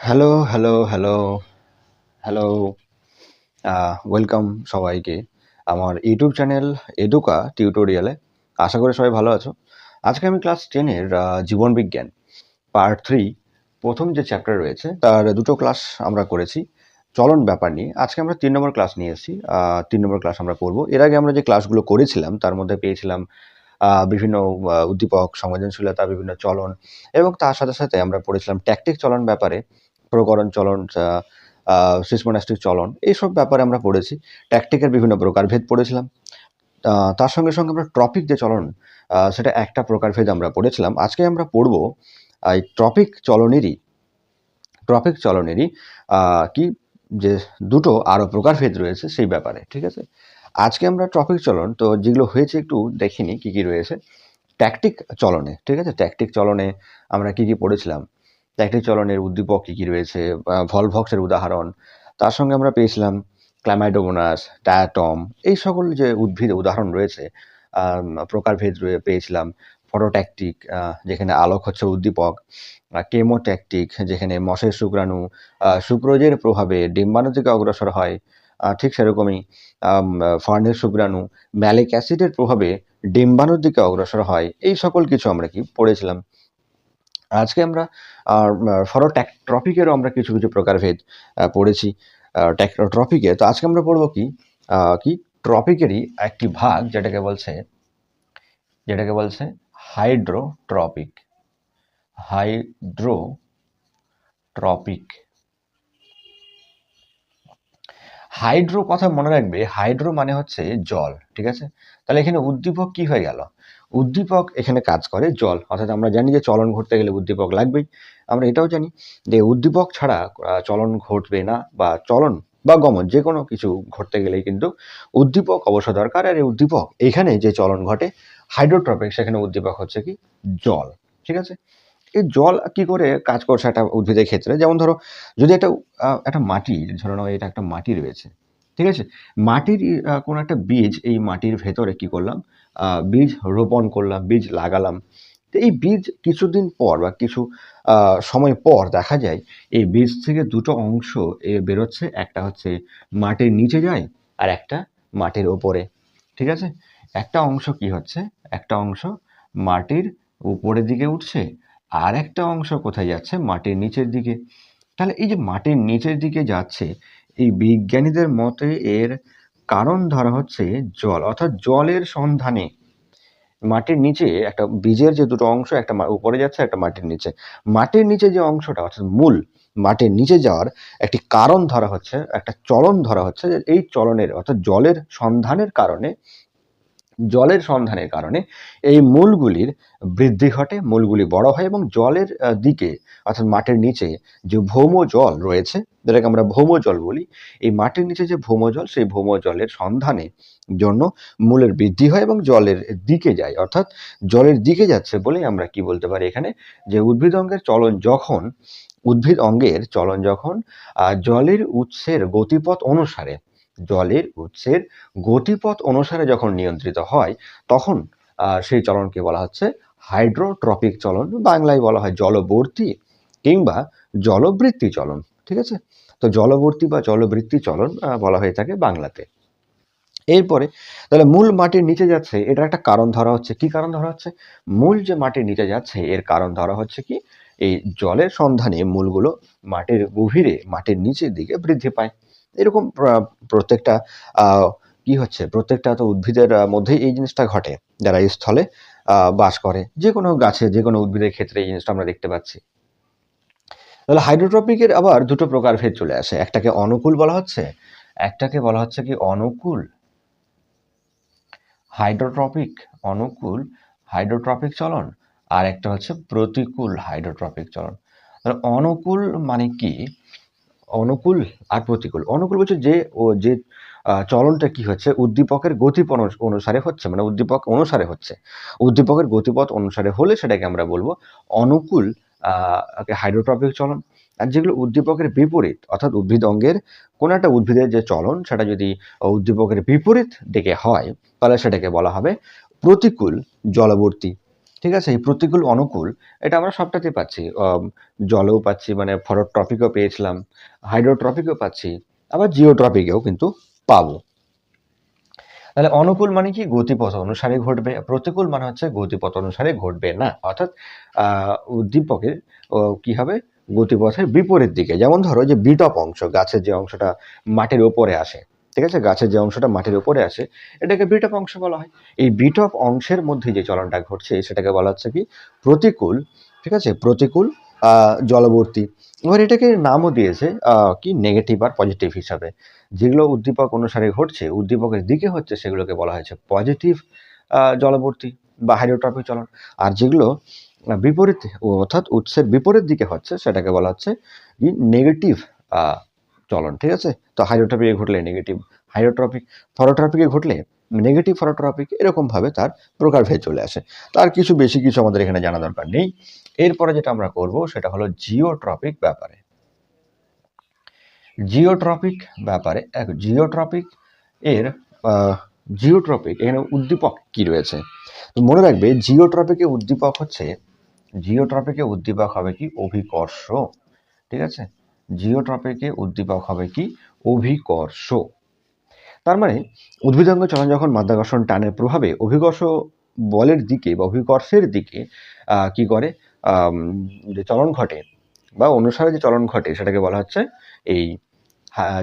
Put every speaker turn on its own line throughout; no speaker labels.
Hello, hello, hello, hello. Welcome সবাইকে আমার YouTube channel এডুকা টিউটোরিয়ালে। আশা করি সবাই ভালো আছো। আজকে আমি ক্লাস 10 এর আ জীবনবিজ্ঞান পার্ট 3 প্রথম যে চ্যাপ্টার রয়েছে তার দুটো ক্লাস আমরা করেছি চলন ব্যাপার নিয়ে। আজকে আমরা তিন নম্বর ক্লাস নিয়ে এসেছি। তিন নম্বর ক্লাস আমরা করব। এর আগে আমরা যে ক্লাসগুলো করেছিলাম তার মধ্যে পেয়েছিলাম বিভিন্ন উদ্দীপক, সংবেদনশীলতা, বিভিন্ন চলন এবং তার সাথে, সাথে আমরা পড়েছিলাম ট্যাকটিক চলন ব্যাপারে, প্রকরণ চলন, আ চলন এইসব ব্যাপারে আমরা পড়েছি। ট্যাকটিকের বিভিন্ন প্রকারভেদ পড়েছিলাম। তার সঙ্গে, সঙ্গে আমরা ট্রপিক যে চলন সেটা একটা প্রকারভেদ আমরা পড়েছিলাম। আজকে আমরা পড়ব এই ট্রপিক চলনেরই ট্রপিক চলনেরই কি যে দুটো আরও প্রকারভেদ রয়েছে সেই ব্যাপারে। ঠিক আছে? আজকে আমরা ট্রপিক চলন তো যেগুলো হয়েছে একটু দেখিনি কি, কি রয়েছে। ট্যাকটিক চলনে, ঠিক আছে? ট্যাকটিক চলনে আমরা কি, কি পড়েছিলাম? ট্যাকটিক চলনের উদ্দীপক কী কি রয়েছে? ভলভক্সের উদাহরণ। তার সঙ্গে আমরা পেয়েছিলাম ক্লামাইডোমোনাস, ডায়াটম এই সকল যে উদ্ভিদ উদাহরণ রয়েছে প্রকারভেদ পেয়েছিলাম। ফটোট্যাকটিক যেখানে আলোক হচ্ছে উদ্দীপক। কেমোট্যাকটিক যেখানে মশের শুক্রাণু আ সুক্রোজের প্রভাবে ডিম্বাণু থেকে অগ্রসর হয়। ঠিক সেরকমই ফার্নের শুক্রাণু ম্যালিক অ্যাসিডের প্রভাবে ডিম্বাণুর দিকে অগ্রসর হয়। এই সকল কিছু আমরা কি পড়েছিলাম। আজকে আমরা ফটোট্যাক ট্রপিকেরও আমরা কিছু, কিছু প্রকারভেদ পড়েছি। ট্রপিকে তো আজকে আমরা পড়ব কি? কি? ট্রপিকেরই একটি ভাগ যেটাকে বলছে যেটাকে বলছে হাইড্রোট্রপিক। হাইড্রোট্রপিক। হাইড্রো কথা মনে রাখবে, হাইড্রো মানে হচ্ছে জল। ঠিক আছে? তাহলে এখানে উদ্দীপক কি হয়ে গেল? উদ্দীপক এখানে কাজ করে জল। অর্থাৎ আমরা জানি যে চলন ঘটতে গেলে উদ্দীপক লাগবেই। আমরা এটাও জানি যে উদ্দীপক ছাড়া চলন ঘটবে না বা চলন বা গমন যে কোনো কিছু ঘটতে গেলেই কিন্তু উদ্দীপক অবশ্যই দরকার। আর এই উদ্দীপক এখানে যে চলন ঘটে, হাইড্রোট্রপিক সেখানে উদ্দীপক হচ্ছে কি? জল। ঠিক আছে? এই জল কি করে কাজ করছে একটা উদ্ভিদের ক্ষেত্রে? যেমন ধরো, যদি একটা একটা মাটি, ধরে নাও এটা একটা মাটি রয়েছে। ঠিক আছে? মাটির কোনো একটা বীজ এই মাটির ভেতরে কি করলাম? বীজ রোপণ করলাম, বীজ লাগালাম। তো এই বীজ কিছুদিন পর বা কিছু সময় পর দেখা যায় এই বীজ থেকে দুটো অংশ এ বেরোচ্ছে। একটা হচ্ছে মাটির নিচে যায় আর একটা মাটির ওপরে। ঠিক আছে? একটা অংশ কি হচ্ছে? একটা অংশ মাটির উপরের দিকে উঠছে। আর একটা অংশ কোথায় যাচ্ছে? মাটির নিচের দিকে। তাহলে এই যে মাটির নিচের দিকে যাচ্ছে এই বিজ্ঞানীদের মতে এর কারণ ধরা হচ্ছে জল। অর্থাৎ জলের সন্ধানে মাটির নিচে একটা বীজের যে দুটো অংশ একটা উপরে যাচ্ছে একটা মাটির নিচে। মাটির নিচে যে অংশটা অর্থাৎ মূল মাটির নিচে যাওয়ার একটি কারণ ধরা হচ্ছে, একটা চলন ধরা হচ্ছে এই চলনের অর্থাৎ জলের সন্ধানের কারণে জলের সন্ধানের কারণে এই মূলগুলির বৃদ্ধি ঘটে, মূলগুলি বড় হয় এবং জলের দিকে অর্থাৎ মাটির নিচে যে ভৌম জল রয়েছে যেটাকে আমরা ভৌম জল বলি। এই মাটির নিচে যে ভৌম জল সেই ভৌম জলের সন্ধানে জন্য মূলের বৃদ্ধি হয় এবং জলের দিকে যায়। অর্থাৎ জলের দিকে যাচ্ছে বলেই আমরা কি বলতে পারি এখানে যে উদ্ভিদ অঙ্গের চলন যখন উদ্ভিদ অঙ্গের চলন যখন জলের উৎসের গতিপথ অনুসারে জলের উৎসের গতিপথ অনুসারে যখন নিয়ন্ত্রিত হয়, তখন সেই চলনকে বলা হচ্ছে হাইড্রোট্রপিক চলন। বাংলায় বলা হয় জলবর্তী কিংবা জলবৃত্তি চলন। ঠিক আছে? তো জলবর্তী বা জলবৃত্তি চলন বলা হয়ে থাকে বাংলাতে। এরপরে, তাহলে মূল মাটির নিচে যাচ্ছে, এটার একটা কারণ ধরা হচ্ছে। কি কারণ ধরা হচ্ছে? মূল যে মাটির নিচে যাচ্ছে, এর কারণ ধরা হচ্ছে কি? এই জলের সন্ধানে মূলগুলো মাটির গভীরে, মাটির নিচের দিকে বৃদ্ধি পায়। এরকম প্রত্যেকটা কি হচ্ছে? প্রত্যেকটা তো উদ্ভিদের মধ্যেই এই জিনিসটা ঘটে। যারা এই স্থলে বাস করে। যেকোনো গাছে যে কোনো উদ্ভিদের ক্ষেত্রে এই জিনিসটা আমরা দেখতে পাচ্ছি। তাহলে হাইড্রোট্রপিকের আবার দুটো প্রকার প্রকারভেদ চলে আসে। একটাকে অনুকূল বলা হচ্ছে, একটাকে বলা হচ্ছে কি অনুকূল হাইড্রোট্রপিক অনুকূল হাইড্রোট্রপিক চলন। আর একটা হচ্ছে প্রতিকূল হাইড্রোট্রপিক চলন। অনুকূল মানে কি? অনুকূল আর প্রতিকূল। অনুকূল বলছে যে, ও যে চলনটা কি হচ্ছে, উদ্দীপকের গতিপথ অনু অনুসারে হচ্ছে মানে উদ্দীপক অনুসারে হচ্ছে। উদ্দীপকের গতিপথ অনুসারে হলে সেটাকে আমরা বলব অনুকূল হাইড্রোট্রপিক চলন। আর যেগুলো উদ্দীপকের বিপরীত, অর্থাৎ উদ্ভিদ অঙ্গের কোনো একটা উদ্ভিদের যে চলন, সেটা যদি উদ্দীপকের বিপরীত দিকে হয়, তাহলে সেটাকে বলা হবে প্রতিকূল জলবর্তী ঠিক আছে? এই প্রতিকূল, অনুকূল, এটা আমরা সবটাতেই পাচ্ছি। জলেও পাচ্ছি মানে ফটোট্রপিকও পেয়েছিলাম হাইড্রোট্রপিকও পাচ্ছি, আবার জিওট্রপিকেও কিন্তু পাবো। তাহলে অনুকূল মানে কি? গতিপথ অনুসারে ঘটবে। প্রতিকূল মানে হচ্ছে গতিপথ অনুসারে ঘটবে না। অর্থাৎ উদ্দীপকের কি হবে? গতিপথের বিপরীত দিকে। যেমন ধরো যে বিটপ অংশ, গাছের যে অংশটা মাটির উপরে আসে ঠিক আছে? গাছের যে অংশটা মাটির উপরে আসে এটাকে বিটপ অংশ বলা হয়। এই বিটপ অংশের মধ্যে যে চলনটা ঘটছে, সেটাকে বলা হচ্ছে কি? প্রতিকূল, ঠিক আছে? প্রতিকূল জলবর্তী। এবার এটাকে নামও দিয়েছে কি? নেগেটিভ আর পজিটিভ হিসাবে। যেগুলো উদ্দীপক অনুসারে ঘটছে, উদ্দীপকের দিকে হচ্ছে, সেগুলোকে বলা হয়েছে পজিটিভ জলবর্তী বা হাইড্রোট্রপিক চলন। আর যেগুলো বিপরীত, অর্থাৎ উৎসের বিপরীত দিকে হচ্ছে, সেটাকে বলা হচ্ছে নেগেটিভ চলন, ঠিক আছে? তো হাইড্রোট্রপিকে ঘটলে নেগেটিভ হাইড্রোট্রপিক ফটোট্রপিকে ঘটলে নেগেটিভ ফটোট্রপিক এরকমভাবে তার প্রকার প্রকারভেদ চলে আসে। তার কিছু বেশি কিছু আমাদের এখানে জানা দরকার নেই। এরপরে যেটা আমরা করব সেটা হলো জিওট্রপিক ব্যাপারে। জিওট্রপিক ব্যাপারে, এক জিওট্রপিক এর জিওট্রপিক এখানে উদ্দীপক কি রয়েছে? মনে রাখবে জিওট্রপিকে উদ্দীপক হচ্ছে জিওট্রপিকে উদ্দীপক হবে কি অভিকর্ষ, ঠিক আছে? জিওট্রপিকে উদ্দীপক হবে কি? অভিকর্ষ। তার মানে উদ্ভিদাঙ্গ চলন যখন মাধ্যাকর্ষণ টানের প্রভাবে অভিকর্ষ বলের দিকে বা অভিকর্ষের দিকে কি করে? যে চলন ঘটে বা অনুসারে যে চলন ঘটে, সেটাকে বলা হচ্ছে এই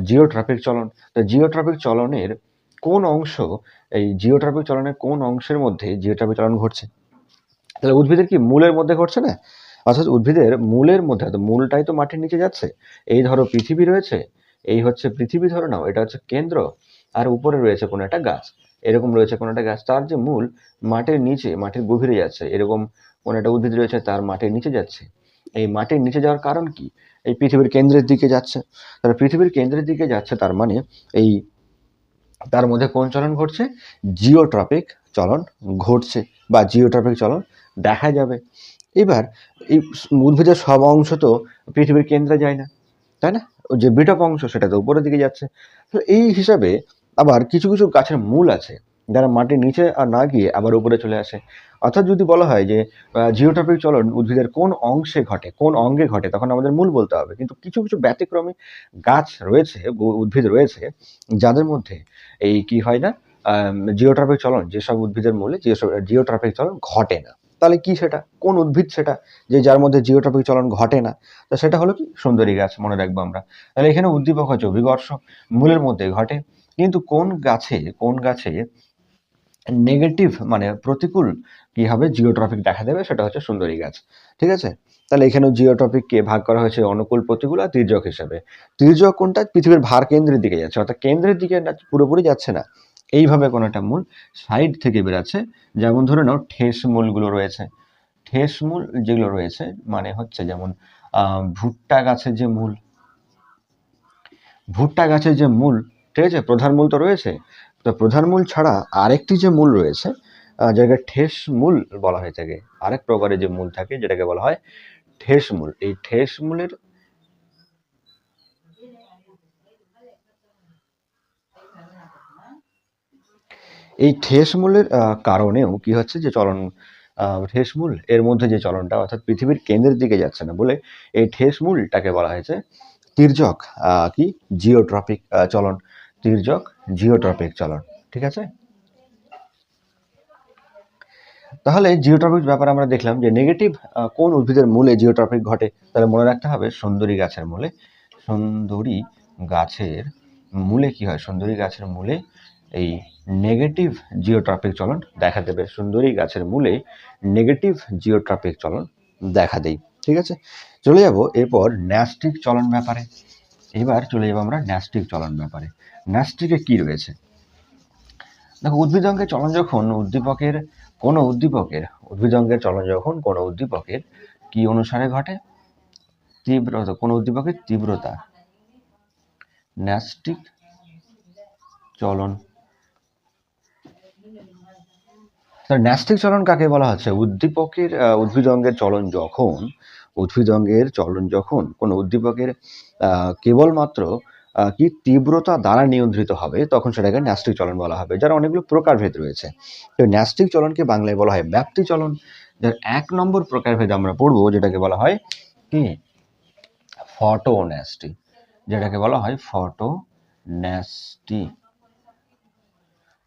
জিওট্রাফিক চলন। তো জিওট্রাফিক চলনের কোন অংশ, এই জিওট্রাফিক চলনের কোন অংশের মধ্যে জিওট্রাফিক চলন ঘটছে? তাহলে উদ্ভিদের কি মূলের মধ্যে ঘটছে না? অর্থাৎ উদ্ভিদের মূলের মধ্যে মূলটাই তো মাটির নিচে যাচ্ছে, এই ধরো পৃথিবী রয়েছে, এই হচ্ছে পৃথিবী ধরে নাও, এটা হচ্ছে কেন্দ্র, আর উপরে রয়েছে কোনো একটা গাছ, এরকম রয়েছে কোনো একটা গাছ, তার যে মূল মাটির নিচে, মাটির গভীরে যাচ্ছে, এরকম কোনো একটা উদ্ভিদ রয়েছে, তার মাটির নিচে যাচ্ছে, এই মাটির নিচে যাওয়ার কারণ কি? এই পৃথিবীর কেন্দ্রের দিকে যাচ্ছে, তাহলে পৃথিবীর কেন্দ্রের দিকে যাচ্ছে তার মানে এই, তার মধ্যে কোন চলন ঘটছে? জিওট্রপিক চলন ঘটছে, বা জিওট্রপিক চলন দেখা যাবে এবার এই উদ্ভিদের সব অংশ তো পৃথিবীর কেন্দ্রে যায় না, তাই না? যে বিটপ অংশ সেটা তো উপরের দিকে যাচ্ছে। তো এই হিসাবে আবার কিছু কিছু গাছের মূল আছে যারা মাটির নিচে আর না গিয়ে আবার উপরে চলে আসে। অর্থাৎ যদি বলা হয় যে জিওট্রপিক চলন উদ্ভিদের কোন অংশে ঘটে, কোন অঙ্গে ঘটে, তখন আমাদের মূল বলতে হবে। কিন্তু কিছু কিছু ব্যতিক্রমী গাছ রয়েছে উদ্ভিদ রয়েছে, যাদের মধ্যে এই কি হয় না জিওট্রপিক চলন, যেসব উদ্ভিদের মূলে, যেসব জিওট্রপিক চলন ঘটে না। তাহলে কি সেটা? কোন উদ্ভিদ সেটা? যে যার মধ্যে জিওট্রপিক চলন ঘটে না। তো সেটা হলো কি? সুন্দরী গাছ, মনে রাখব আমরা। তাহলে এখানে উদ্দীপক হচ্ছে অভিকর্ষ মূলের মধ্যে ঘটে। কিন্তু কোন গাছে কোন গাছে নেগেটিভ মানে প্রতিকূল কি হবে? জিওট্রপিক দেখা দেবে, সেটা হচ্ছে সুন্দরী গাছ। ঠিক আছে? তাহলে এখানেও জিওট্রপিককে ভাগ করা হয়েছে অনুকূল, প্রতিকূল আর তির্যক হিসেবে। তির্যক কোনটা? পৃথিবীর ভার কেন্দ্রের দিকে যাচ্ছে। অর্থাৎ কেন্দ্রের দিকে পুরোপুরি যাচ্ছে না। এইভাবে কোনো একটা মূল সাইড থেকে বেরাচ্ছে। যেমন ধরে নাও, ঠেস মূলগুলো রয়েছে। ঠেস মূল যেগুলো রয়েছে মানে হচ্ছে যেমন ভুট্টা গাছের যে মূল। ভুট্টা গাছের যে মূল, ঠিক আছে, প্রধান মূল তো রয়েছে। তো প্রধান মূল ছাড়া আরেকটি যে মূল রয়েছে যেটাকে ঠেস মূল বলা হয়ে থাকে আরেক প্রকারের যে মূল থাকে, যেটাকে বলা হয় ঠেস মূল। এই ঠেস মূলের এই ঠেস মূলের কারণেও কি হচ্ছে যে চলন আহ, ঠেস মূল এর মধ্যে যে চলনটা অর্থাৎ পৃথিবীর কেন্দ্রের দিকে যাচ্ছে না বলে এই ঠেস মূলটাকে বলা হয়েছে তির্যক কি? জিওট্রপিক চলন। তির্যক জিওট্রপিক চলন ঠিক আছে? তাহলে জিওট্রপিক ব্যাপারে আমরা দেখলাম যে নেগেটিভ কোন উদ্ভিদের মূলে জিওট্রপিক ঘটে? তাহলে মনে রাখতে হবে সুন্দরী গাছের মূলে। সুন্দরী গাছের মূলে কি হয়? সুন্দরী গাছের মূলে এই নেগেটিভ জিওট্রপিক চলন দেখা দেবে। সুন্দরী গাছের মূলে নেগেটিভ জিওট্রপিক চলন দেখা দেয় ঠিক আছে? চলে যাব এরপর ন্যাস্টিক চলন ব্যাপারে। এবার চলে যাব আমরা ন্যাস্টিক চলন ব্যাপারে। ন্যাস্টিকে কি রয়েছে? দেখো উদ্ভিদঙ্গের চলন যখন উদ্দীপকের, কোনো উদ্দীপকের উদ্ভিদঙ্গের চলন যখন কোনো উদ্দীপকের কি অনুসারে ঘটে? তীব্রতা, কোনো উদ্দীপকের তীব্রতা? ন্যাস্টিক চলন তাহলে ন্যাস্টিক চলন কাকে বলা হচ্ছে? উদ্দীপকের উদ্ভিদ অঙ্গের চলন যখন উদ্ভিদ অঙ্গের চলন যখন কোনো উদ্দীপকের কেবলমাত্র কি তীব্রতা দ্বারা নিয়ন্ত্রিত হবে, তখন সেটাকে ন্যাস্টিক চলন বলা হবে, যার অনেকগুলো প্রকারভেদ রয়েছে। তো ন্যাস্টিক চলনকে বাংলায় বলা হয় ব্যাপ্তি চলন, যার এক নম্বর প্রকারভেদ আমরা পড়ব, যেটাকে বলা হয় কি? ফটোন্যাস্টি, যেটাকে বলা হয় ফটোন্যাস্টি,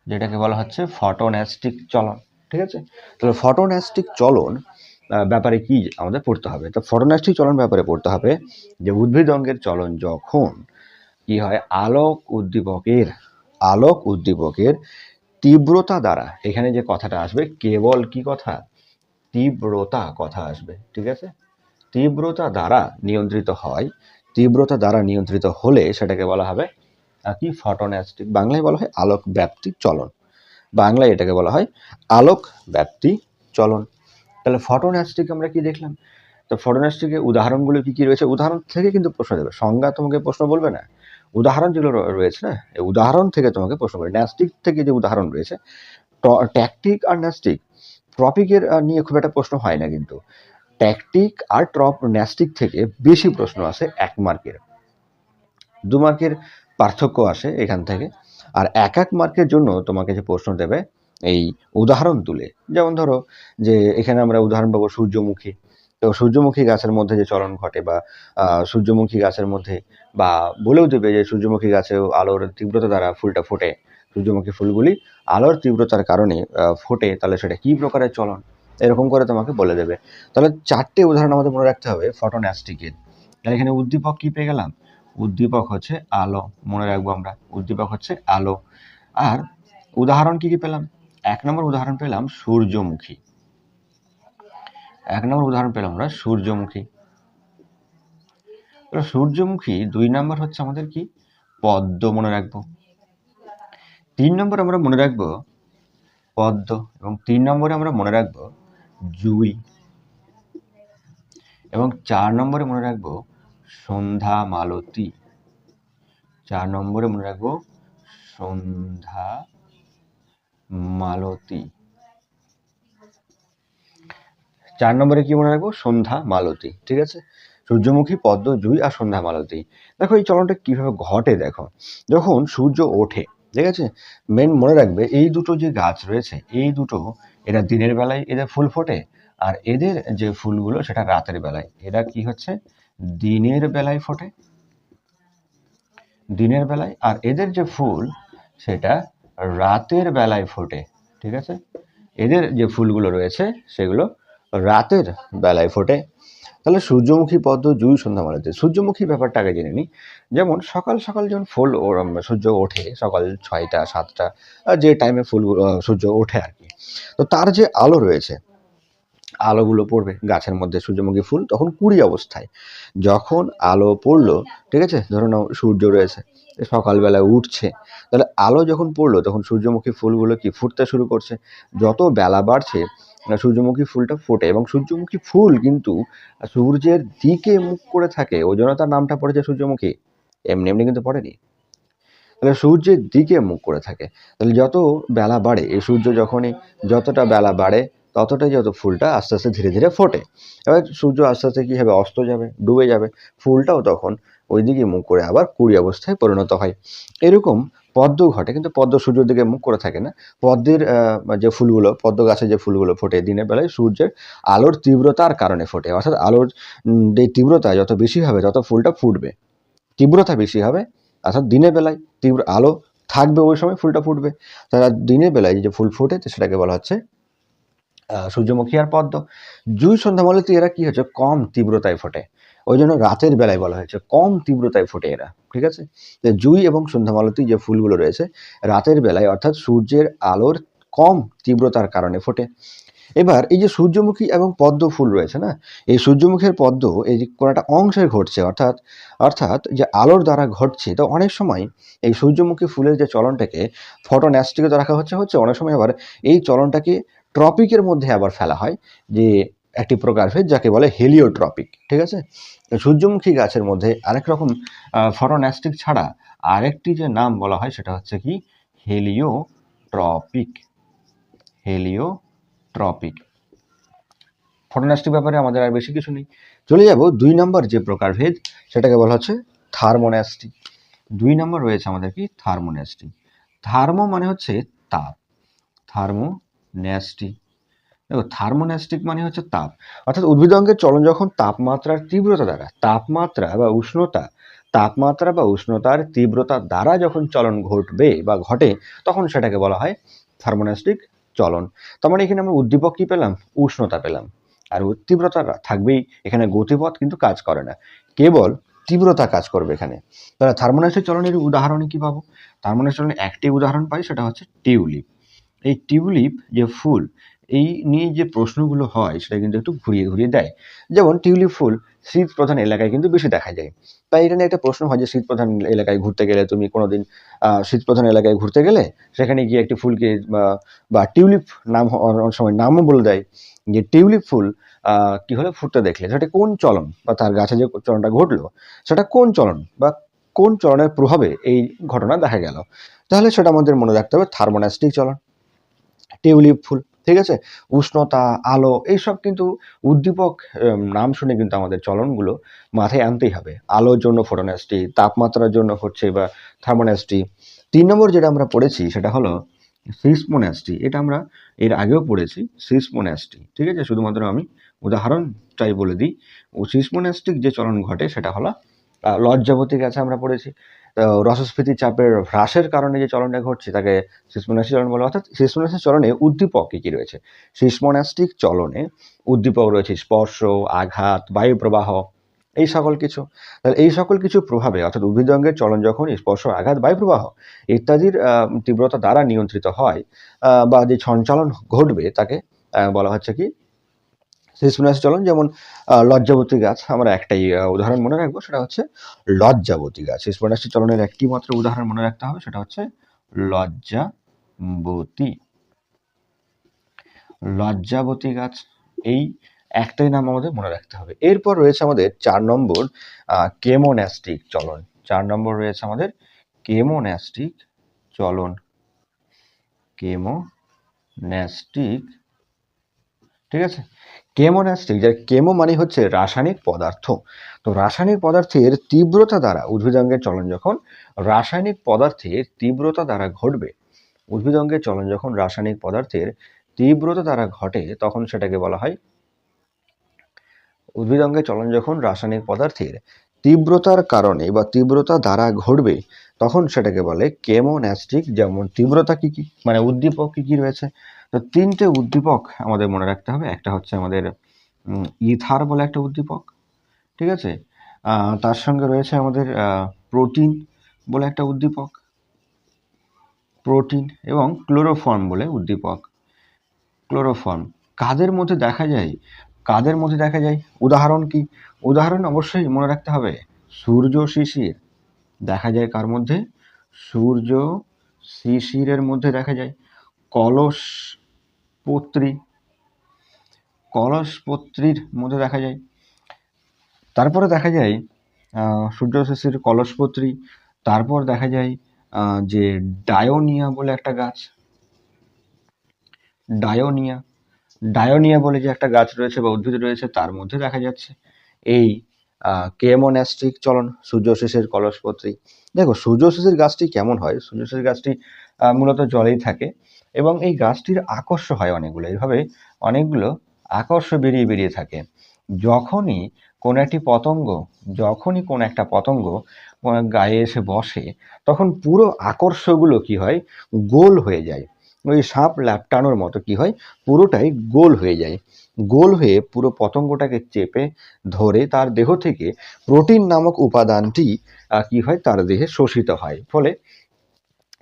যেটাকে বলা হচ্ছে ফটোন্যাস্টিক চলন। ঠিক আছে? তাহলে ফটোন্যাস্টিক চলন ব্যাপারে কি আমাদের পড়তে হবে? তো ফটোন্যাস্টিক চলন ব্যাপারে পড়তে হবে যে উদ্ভিদ অঙ্গের চলন যখন কি হয়? আলোক উদ্দীপকের আলোক উদ্দীপকের তীব্রতা দ্বারা, এখানে যে কথাটা আসবে, কেবল কি কথা? তীব্রতা কথা আসবে, ঠিক আছে? তীব্রতা দ্বারা নিয়ন্ত্রিত হয়, তীব্রতা দ্বারা নিয়ন্ত্রিত হলে সেটাকে বলা হবে কি? ফটোন্যাস্টিক বাংলায় বলা হয় আলোক ব্যাপ্তি চলন। বাংলায় এটাকে বলা হয় আলোক ব্যাপ্তি চলন। তাহলে ফটোন্যাস্টিক আমরা কি দেখলাম? তো ফটোন্যাস্টিকের উদাহরণগুলো কি কি রয়েছে? উদাহরণ থেকে কিন্তু প্রশ্ন দেবে। সংজ্ঞা তোমাকে প্রশ্ন বলবে না। উদাহরণ যেগুলো রয়েছে না, এই উদাহরণ থেকে তোমাকে প্রশ্ন করবে ন্যাস্টিক থেকে যে উদাহরণ রয়েছে ট্যাকটিক আর ন্যাস্টিক, ট্রপিকের নিয়ে খুব একটা প্রশ্ন হয় না কিন্তু। ট্যাকটিক আর ট্রপ, ন্যাস্টিক থেকে বেশি প্রশ্ন আসে এক মার্কের। দু মার্কের পার্থক্য আসে এখান থেকে। আর এক এক মার্কের জন্য তোমাকে যে প্রশ্ন দেবে, এই উদাহরণ তুলে। যেমন ধরো যে এখানে আমরা উদাহরণ পাবো সূর্যমুখী। তো সূর্যমুখী গাছের মধ্যে যে চলন ঘটে বা সূর্যমুখী গাছের মধ্যে বা বলেও দেবে যে সূর্যমুখী গাছেও আলোর তীব্রতা দ্বারা ফুলটা ফোটে। সূর্যমুখী ফুলগুলি আলোর তীব্রতার কারণে ফোটে, তাহলে সেটা কী প্রকারের চলন? এরকম করে তোমাকে বলে দেবে। তাহলে চারটে উদাহরণ আমাদের মনে রাখতে হবে ফটোন্যাস্টিকের তাহলে এখানে উদ্দীপক কি পেয়ে গেলাম? উদ্দীপক হচ্ছে আলো। মনে রাখব আমরা, উদ্দীপক হচ্ছে আলো। আর উদাহরণ কি কি পেলাম? এক নম্বর উদাহরণ পেলাম সূর্যমুখী। এক নম্বর উদাহরণ পেলাম আমরা সূর্যমুখী। সূর্যমুখী দুই নম্বর হচ্ছে আমাদের কি? পদ্ম মনে রাখব। তিন নম্বর আমরা মনে রাখব পদ্ম এবং তিন নম্বরে আমরা মনে রাখব জুই। এবং চার নম্বরে মনে রাখব সন্ধ্যা মালতী। চার নম্বরে মনে রাখব, সন্ধ্যা মালতী। চার নম্বরে কি মনে রাখব? সন্ধ্যা মালতী, ঠিক আছে? সূর্যমুখী পদ্ম জুই আর সন্ধ্যা মালতী। দেখো এই চলনটা কীভাবে ঘটে দেখো। যখন সূর্য ওঠে, ঠিক আছে? মেন মনে রাখবে, এই দুটো যে গাছ রয়েছে, এই দুটো এরা দিনের বেলায় এদের ফুল ফোটে, আর এদের যে ফুলগুলো সেটা রাতের বেলায়। এরা কি হচ্ছে? দিনের বেলায় ফোটে। দিনের বেলায়। আর এদের যে ফুল, সেটা রাতের বেলায় ফোটে, ঠিক আছে? এদের যে ফুলগুলো রয়েছে, সেগুলো রাতের বেলায় ফোটে। তাহলে সূর্যমুখী পদ্ম জুই সন্ধ্যা মালাতে সূর্যমুখী ব্যাপারটা আগে জেনে নিই। যেমন সকাল সকাল যখন ফুল সূর্য ওঠে, সকাল ছয়টা, সাতটা যে টাইমে ফুল সূর্য ওঠে আর কি, তো তার যে আলো রয়েছে আলোগুলো পড়বে, গাছের মধ্যে সূর্যমুখী ফুল তখন কুড়ি অবস্থায়। যখন আলো পড়ল, ঠিক আছে? ধরো নাও সূর্য রয়েছে, সকালবেলা উঠছে, তাহলে আলো যখন পড়ল, তখন সূর্যমুখী ফুলগুলো কি ফুটতে শুরু করছে? যত বেলা বাড়ছে সূর্যমুখী ফুলটা ফোটে এবং সূর্যমুখী ফুল কিন্তু সূর্যের দিকে মুখ করে থাকে। ওই জন্য তার নামটা পড়েছে সূর্যমুখী। এমনি এমনি কিন্তু পড়েনি। তাহলে সূর্যের দিকে মুখ করে থাকে। তাহলে যত বেলা বাড়ে, এই সূর্য যখনই যতটা বেলা বাড়ে ততটাই যত ফুলটা আস্তে আস্তে ধীরে ধীরে ফোটে। এবার সূর্য আস্তে আস্তে কী হবে? অস্ত যাবে, ডুবে যাবে। ফুলটাও তখন ওই দিকে মুখ করে আবার কুড়ি অবস্থায় পরিণত হয়। এরকম পদ্ম ঘটে, কিন্তু পদ্ম সূর্যের দিকে মুখ করে থাকে না। পদ্মের যে ফুলগুলো, পদ্ম গাছের যে ফুলগুলো ফোটে, দিনের বেলায় সূর্যের আলোর তীব্রতার কারণে ফোটে। অর্থাৎ আলোর যে তীব্রতা, যত বেশি হবে, তত ফুলটা ফুটবে। তীব্রতা বেশি হবে, অর্থাৎ দিনের বেলায় তীব্র আলো থাকবে ওই সময় ফুলটা ফুটবে। তারা দিনের বেলায় যে ফুল ফোটে, সেটাকে বলা হচ্ছে সূর্যমুখী আর পদ্ম। জুই সন্ধ্যামালতী এরা কি হচ্ছে কম তীব্রতায় ফোটে। ওই জন্য রাতের বেলায় বলা হয়েছে কম তীব্রতায় ফোটে এরা, ঠিক আছে? জুই এবং সন্ধ্যামালতী যে ফুলগুলো রয়েছে, রাতের বেলায় অর্থাৎ সূর্যের আলোর কম তীব্রতার কারণে ফোটে। এবার এই যে সূর্যমুখী এবং পদ্ম ফুল রয়েছে না, এই সূর্যমুখীর পদ্ম এই যে কোনো একটা অংশে ঘটছে, অর্থাৎ অর্থাৎ যে আলোর দ্বারা ঘটছে, তো অনেক সময় এই সূর্যমুখী ফুলের যে চলনটাকে ফটোন্যাস্টিকে রাখা হচ্ছে হচ্ছে অনেক সময় আবার এই চলনটাকে ট্রপিকের মধ্যে আবার ফেলা হয়, যে একটি প্রকারভেদ যাকে বলে হেলিওট্রপিক, ঠিক আছে? সূর্যমুখী গাছের মধ্যে আরেক রকম ফটোন্যাস্টিক ছাড়া আরেকটি যে নাম বলা হয় সেটা হচ্ছে কি? হেলিওট্রপিক। হেলিওট্রপিক। ফটোন্যাস্টিক ব্যাপারে আমাদের আর বেশি কিছু নেই। চলে যাব দুই নম্বর যে প্রকারভেদ সেটাকে বলা হচ্ছে থার্মোন্যাস্টি দুই নম্বর রয়েছে আমাদের কি? থার্মোন্যাস্টি থার্মো মানে হচ্ছে তাপ। থার্মো ন্যাস্টি দেখো থার্মোন্যাস্টিক মানে হচ্ছে তাপ। অর্থাৎ উদ্ভিদ অঙ্গের চলন যখন তাপমাত্রার তীব্রতা দ্বারা, তাপমাত্রা বা উষ্ণতা, তাপমাত্রা বা উষ্ণতার তীব্রতা দ্বারা যখন চলন ঘটবে বা ঘটে, তখন সেটাকে বলা হয় থার্মোন্যাস্টিক চলন। তার মানে এখানে আমরা উদ্দীপক কি পেলাম? উষ্ণতা পেলাম। আর তীব্রতা থাকবেই, এখানে গতিপথ কিন্তু কাজ করে না। কেবল তীব্রতা কাজ করবে এখানে। তাহলে থার্মোন্যাস্টিক চলনের উদাহরণে কি পাবো? থার্মোন্যাস্টিক চলনের একটি উদাহরণ পাই, সেটা হচ্ছে টিউলিপ। এই টিউলিপ যে ফুল, এই নিয়ে যে প্রশ্নগুলো হয়, সেটা কিন্তু একটু ঘুরিয়ে ঘুরিয়ে দেয়। যেমন টিউলিপ ফুল শীত প্রধান এলাকায় কিন্তু বেশি দেখা যায়। তাই এটা নিয়ে একটা প্রশ্ন হয় যে শীত প্রধান এলাকায় ঘুরতে গেলে তুমি কোনোদিন শীত প্রধান এলাকায় ঘুরতে গেলে সেখানে গিয়ে একটি ফুলকে, বা- টিউলিপ নাম অনেক সময় নামও বলে দেয় যে টিউলিপ ফুল কি হলো? ফুটতে দেখলে। সেটা কোন চলন? বা তার গাছে যে চলনটা ঘটলো, সেটা কোন চলন? বা কোন চলনের প্রভাবে এই ঘটনা দেখা গেল? তাহলে সেটা আমাদের মনে রাখতে হবে, থার্মোনাস্টিক চলন। টিউলিপ ফুল, ঠিক আছে? উষ্ণতা, আলো, এইসব কিন্তু উদ্দীপক নাম শুনে কিন্তু আমাদের চলনগুলো মাথায় আনতেই হবে। আলোর জন্য ফোটোন্যাস্টি তাপমাত্রার জন্য হচ্ছে বা থার্মোন্যাস্টি তিন নম্বর যেটা আমরা পড়েছি সেটা হলো সিসমোন্যাস্টি এটা আমরা এর আগেও পড়েছি সিসমোন্যাস্টি ঠিক আছে? শুধুমাত্র আমি উদাহরণটাই বলে দিই। ও সিসমোন্যাস্টিক যে চলন ঘটে সেটা হলো লজ্জাবতী গাছে আমরা পড়েছি। রসস্ফীতি চাপের হ্রাসের কারণে যে চলনটা ঘটছে, তাকে সিসমোন্যাস্টিক চলন বলা অর্থাৎ সিসমোন্যাস্টিক চলনে উদ্দীপক কী কি রয়েছে? সিসমোন্যাস্টিক চলনে উদ্দীপক রয়েছে স্পর্শ, আঘাত বায়ু প্রবাহ এই সকল কিছু। তাহলে এই সকল কিছু প্রভাবে, অর্থাৎ উদ্ভিদ অঙ্গের চলন যখন, স্পর্শ, আঘাত, বায়ুপ্রবাহ ইত্যাদির তীব্রতা দ্বারা নিয়ন্ত্রিত হয় বা যে সঞ্চালন ঘটবে, তাকে বলা হচ্ছে কি? সিসমোনাস চলন, যেমন লজ্জাবতী গাছ, আমরা একটাই উদাহরণ মনে রাখব, সেটা হচ্ছে লজ্জাবতী গাছ। সিসমোনাস চলনের একটি মাত্র উদাহরণ মনে রাখতে হবে, সেটা হচ্ছে লজ্জাবতী। লজ্জাবতী গাছ, এই একটাই নাম আমাদের মনে রাখতে হবে। এরপর রয়েছে আমাদের চার নম্বর কেমোন্যাস্টিক চলন। চার নম্বর রয়েছে আমাদের কেমোন্যাস্টিক চলন। কেমোন্যাস্টিক, ঠিক আছে? কেমোন্যাস্টিক যার কেমো মানে হচ্ছে রাসায়নিক পদার্থ। তো রাসায়নিক পদার্থের তীব্রতা দ্বারা উদ্ভিদাঙ্গের চলন যখন রাসায়নিক পদার্থের তীব্রতা দ্বারা ঘটবে, উদ্ভিদাঙ্গের চলন যখন রাসায়নিক পদার্থের তীব্রতা দ্বারা ঘটে, তখন সেটাকে বলা হয় উদ্ভিদাঙ্গের চলন যখন রাসায়নিক পদার্থের তীব্রতার কারণে বা তীব্রতা দ্বারা ঘটবে, তখন সেটাকে বলে কেমোন্যাস্টিক যেমন তীব্রতা কি কি মানে উদ্দীপক কি কি রয়েছে? তো তিনটে উদ্দীপক আমাদের মনে রাখতে হবে। একটা হচ্ছে আমাদের ইথার বলে একটা উদ্দীপক, ঠিক আছে? তার সঙ্গে রয়েছে আমাদের প্রোটিন বলে একটা উদ্দীপক, প্রোটিন এবং ক্লোরোফর্ম বলে উদ্দীপক। ক্লোরোফর্ম, কাদের মধ্যে দেখা যায়? কাদের মধ্যে দেখা যায়? উদাহরণ কি? উদাহরণ অবশ্যই মনে রাখতে হবে, সূর্য শিশির। দেখা যায় কার মধ্যে? সূর্য শিশিরের মধ্যে দেখা যায়। কলস পত্রী কলসপত্রীর মধ্যে দেখা যায়। তারপরে দেখা যায় আহ, সূর্য শিশির কলসপত্রী তারপর দেখা যায় যে ডায়োনিয়া বলে একটা গাছ। ডায়োনিয়া ডায়োনিয়া বলে যে একটা গাছ রয়েছে বা উদ্ভিদ রয়েছে তার মধ্যে দেখা যাচ্ছে এই কেমোন্যাস্টিক চলন সূর্যশেষের কলসপত্রী। দেখো সূর্যশেষের গাছটি কেমন হয়? সূর্যশেষের গাছটি মূলত জলেই থাকে। এবং এই গাছটির আকর্ষ হয় অনেকগুলো। এইভাবে অনেকগুলো আকর্ষ বেরিয়ে বেরিয়ে থাকে। যখনই কোনো একটি পতঙ্গ, যখনই কোনো একটা পতঙ্গ গায়ে এসে বসে, তখন পুরো আকর্ষগুলো কি হয়? গোল হয়ে যায়। ওই সাপ ল্যাপটানোর মতো কি হয়? পুরোটাই গোল হয়ে যায়। গোল হয়ে পুরো পতঙ্গটাকে চেপে ধরে তার দেহ থেকে প্রোটিন নামক উপাদানটি কি হয়? তার দেহে শোষিত হয়। ফলে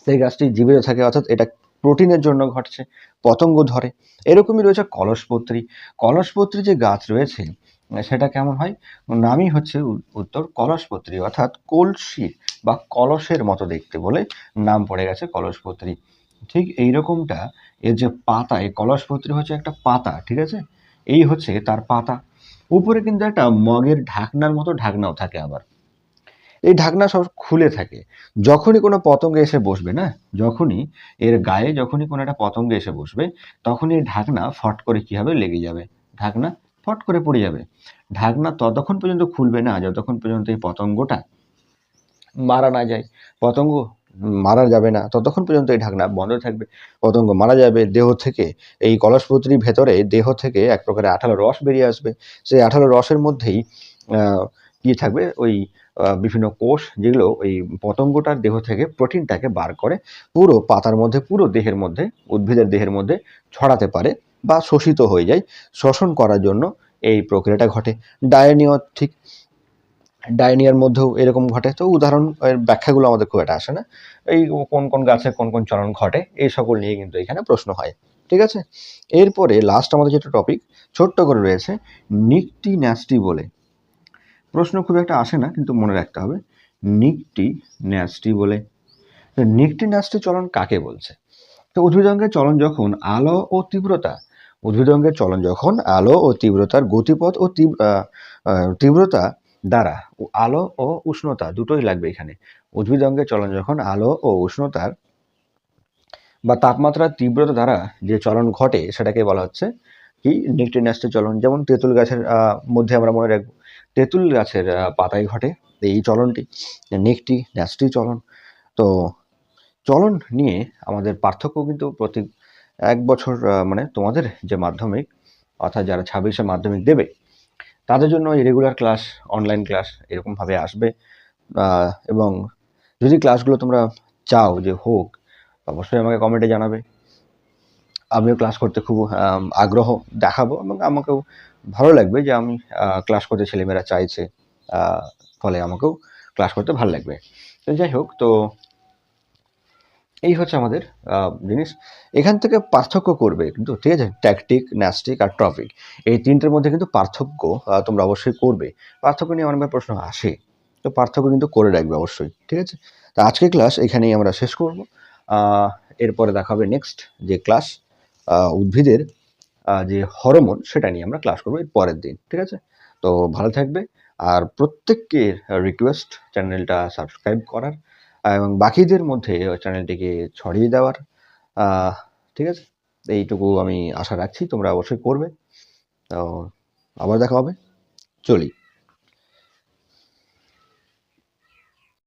সেই গাছটি জীবিত থাকে, অর্থাৎ এটা প্রোটিনের জন্য ঘটছে, পতঙ্গ ধরে। এরকমই রয়েছে কলসপত্রী। কলসপত্রী যে গাছ রয়েছে, সেটা কেমন হয়? নামই হচ্ছে উত্তর কলসপত্রী, অর্থাৎ কলসি বা কলসের মতো দেখতে বলে নাম পড়ে গেছে কলসপত্রী। ঠিক এই রকমটা এর যে পাতা, এই কলসপত্রী হচ্ছে একটা পাতা, ঠিক আছে? এই হচ্ছে তার পাতা। উপরে কিন্তু একটা মগের ঢাকনার মতো ঢাকনাও থাকে আবার। এই ঢাকনা সব খুলে থাকে। যখনই কোনো পতঙ্গ এসে বসবে, না? যখনই এর গায়ে যখনই কোনো একটা পতঙ্গ এসে বসবে, তখনই এই ঢাকনা ফট করে কি হবে? লেগে যাবে। ঢাকনা ফট করে পড়ে যাবে। ঢাকনা ততক্ষণ পর্যন্ত খুলবে না, যতক্ষণ পর্যন্ত এই পতঙ্গটা মারা না যায়। পতঙ্গ মারা যাবে না, ততক্ষণ পর্যন্ত এই ঢাকনা বন্ধ থাকবে। পতঙ্গ মারা যাবে, দেহ থেকে এই কলসপত্রির ভেতরে দেহ থেকে এক প্রকারের আঠালো রস বেরিয়ে আসবে। সেই আঠালো রসের মধ্যেই কি থাকবে, ওই বিভিন্ন কোষ যেগুলো ওই পতঙ্গটার দেহ থেকে প্রোটিনটাকে বার করে পুরো পাতার মধ্যে, পুরো দেহের মধ্যে, উদ্ভিদের দেহের মধ্যে ছড়াতে পারে বা শোষিত হয়ে যায়, শোষণ করার জন্য এই প্রক্রিয়াটা ঘটে। ডায়নিও ঠিক, ডায়নিয়ার মধ্যেও এরকম ঘটে। তো উদাহরণ, এর ব্যাখ্যাগুলো আমাদের খুব একটা আসে না। এই কোন কোন গাছে কোন কোন চলন ঘটে, এই সকল নিয়ে কিন্তু এখানে প্রশ্ন হয়, ঠিক আছে? এরপরে লাস্ট আমাদের যেটা টপিক ছোট্ট করে রয়েছে নিকটি ন্যাস্টি বলে। প্রশ্ন খুব একটা আসে না, কিন্তু মনে রাখতে হবে নিকটি ন্যাস্টি বলে। তো নিকটি ন্যাস্টি চলন কাকে বলছে? তো উদ্ভিদঙ্গের চলন যখন আলো ও তীব্রতা, উদ্ভিদঙ্গের চলন যখন আলো ও তীব্রতার গতিপথ ও তীব্রতা দ্বারা আলো ও উষ্ণতা দুটোই লাগবে এখানে। উদ্ভিদঙ্গের চলন যখন আলো ও উষ্ণতার বা তাপমাত্রার তীব্রতা দ্বারা যে চলন ঘটে, সেটাকে বলা হচ্ছে কি? নিকটিন্যাস্টের চলন। যেমন তেঁতুল গাছের মধ্যে আমরা মনে রাখব তেঁতুল গাছের পাতায় ঘটে এই চলনটি, নিকটি, ন্যাস্টি চলন। তো চলন নিয়ে আমাদের পার্থক্য কিন্তু প্রতি এক বছর মানে তোমাদের যে মাধ্যমিক, অর্থাৎ যারা ছাব্বিশে মাধ্যমিক দেবে, তাদের জন্য রেগুলার ক্লাস অনলাইন ক্লাস এরকমভাবে আসবে। এবং যদি ক্লাসগুলো তোমরা চাও যে হোক, অবশ্যই আমাকে কমেন্টে জানাবে। আমিও ক্লাস করতে খুব আগ্রহ দেখাবো এবং আমাকেও ভালো লাগবে যে আমি ক্লাস করতে ছেলেমেয়েরা চাইছে ফলে আমাকেও ক্লাস করতে ভালো লাগবে। তো যাই হোক, তো এই হচ্ছে আমাদের জিনিস। এখান থেকে পার্থক্য করবে, কিন্তু ঠিক আছে ট্যাকটিক ন্যাস্টিক আর ট্রপিক এই তিনটের মধ্যে কিন্তু পার্থক্য তোমরা অবশ্যই করবে। পার্থক্য নিয়ে অনেকবার প্রশ্ন আসে, তো পার্থক্য কিন্তু করে রাখবে অবশ্যই, ঠিক আছে? তো আজকে ক্লাস এখানেই আমরা শেষ করব। এরপরে দেখা হবে নেক্সট যে ক্লাস উদ্ভিদের যে হরমোন সেটা নিয়ে আমরা ক্লাস করব এর পরের দিন, ঠিক আছে? তো ভালো থাকবে আর প্রত্যেককে রিকোয়েস্ট চ্যানেলটা সাবস্ক্রাইব করার এবং বাকিদের মধ্যে চ্যানেলটিকে ছড়িয়ে দেওয়ার ঠিক আছে? এইটুকু আমি আশা রাখছি তোমরা অবশ্যই করবে। তো আবার দেখা হবে। চলি।